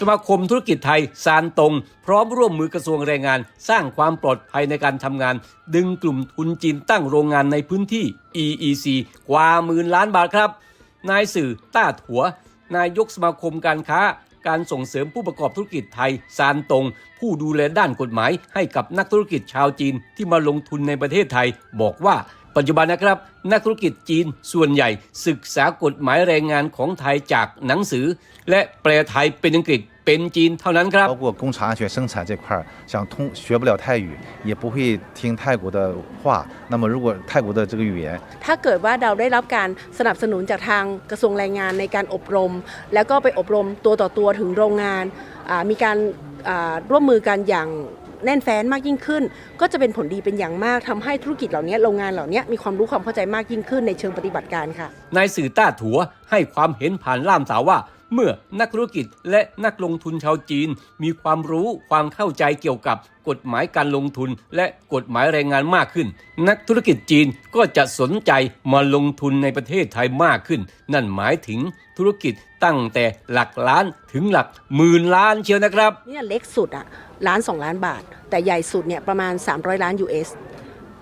สมาคมธุรกิจไทยซานตง พร้อมร่วมมือกระทรวงแรงงาน สร้างความปลอดภัยในการทำงาน ดึงกลุ่มทุนจีนตั้งโรงงานในพื้นที่ EEC กว่าหมื่นล้านบาทครับ นายสื่อต้าถัว นายกสมาคมการค้า การส่งเสริมผู้ประกอบธุรกิจไทยซานตง ผู้ดูแลด้านกฎหมายให้กับนักธุรกิจชาวจีนที่มาลงทุนในประเทศไทยบอกว่า ปัจจุบันนะครับ นักธุรกิจจีนส่วนใหญ่ศึกษากฎหมายแรงงานของไทยจากหนังสือ และแปลไทยเป็นอังกฤษเป็นจีนเท่านั้นครับ 包括工厂安全生产这块儿，想通学不了泰语，也不会听泰国的话。那么如果泰国的这个语言 ถ้าเกิดว่าเราได้รับการสนับสนุนจากทางกระทรวงแรงงานในการอบรม แล้วก็ไปอบรมตัวต่อตัวถึงโรงงานอ่ามีการอ่าร่วมมือกันอย่าง แน่นแฟ้นมากยิ่งขึ้น ก็จะเป็นผลดีเป็นอย่างมากทำให้ธุรกิจเหล่านี้โรงงานเหล่านี้มีความรู้ความเข้าใจมากยิ่งขึ้นในเชิงปฏิบัติการค่ะนายสื่อต้าถัวให้ความเห็นผ่านล่ามสาวว่า เมื่อนักธุรกิจและนักลงทุนชาวจีน มีความรู้ความเข้าใจเกี่ยวกับกฎหมายการลงทุน และกฎหมายแรงงานมากขึ้น นักธุรกิจจีนก็จะสนใจมาลงทุนในประเทศไทยมากขึ้น นั่นหมายถึงธุรกิจตั้งแต่หลักล้านถึงหลักหมื่นล้านเชียวนะครับเนี่ยเล็กสุดอะล้าน2ล้านบาท แต่ใหญ่สุดเนี่ยประมาณ 300 ล้าน US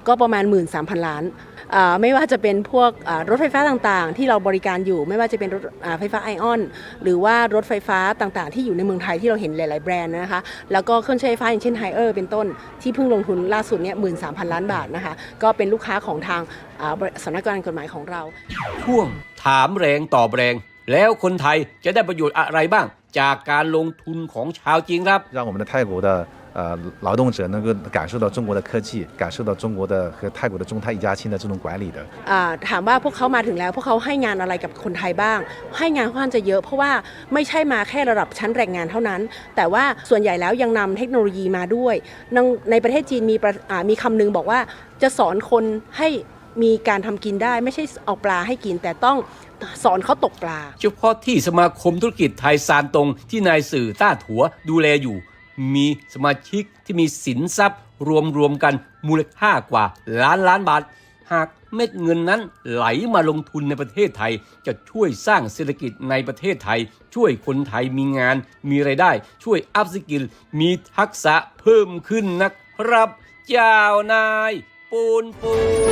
ก็ประมาณ 13,000 ล้านอ่า ไม่ว่าจะเป็นพวกอ่ารถไฟฟ้าต่างๆ ที่เราบริการอยู่ ไม่ว่าจะเป็นรถอ่าไฟฟ้าไอออน หรือว่ารถไฟฟ้าต่างๆ ที่อยู่ในเมืองไทยที่เราเห็นหลาย ๆ แบรนด์นะคะ แล้วก็เครื่องใช้ไฟฟ้าอย่างเช่นไฮเออร์เป็นต้นที่เพิ่งลงทุนล่าสุดเนี่ย13,000 ล้านบาทนะคะ ก็เป็นลูกค้าของทางอ่าบริสำนักงานกฎหมายของเรา ช่วงถามแรงตอบแรง แล้วคนไทยจะได้ประโยชน์อะไรบ้าง จากการลงทุนของชาวจีนครับ 让我们的泰国的 呃劳动者能够感受到中国的科技，感受到中国的和泰国的中泰一家亲的这种管理的。 อ่าถามว่าพวกเขามาถึงแล้ว พวกเขาให้งานอะไรกับคนไทยบ้าง ให้งานค่อนข้างจะเยอะ เพราะว่าไม่ใช่มาแค่ระดับชั้นแรงงานเท่านั้น แต่ว่าส่วนใหญ่แล้วยังนำเทคโนโลยีมาด้วยในในประเทศจีนมีประอ่ามีคำนึงบอกว่าจะสอนคนให้มีการทำกินได้ ไม่ใช่เอาปลาให้กิน แต่ต้องสอนเขาตกปลา เฉพาะที่สมาคมธุรกิจไทยซานตงที่นายสื่อต้าถัวดูแลอยู่ มีสมาชิกที่มีสินทรัพย์รวมรวมๆกันมูลค่ากว่าล้านล้านบาท หากเม็ดเงินนั้นไหลมาลงทุนในประเทศไทย จะช่วยสร้างเศรษฐกิจในประเทศไทย ช่วยคนไทยมีงาน มีไรายได้ ช่วยอัพสกิล มีทักษะเพิ่มขึ้นนะครับ เจ้านาย ปูนปูน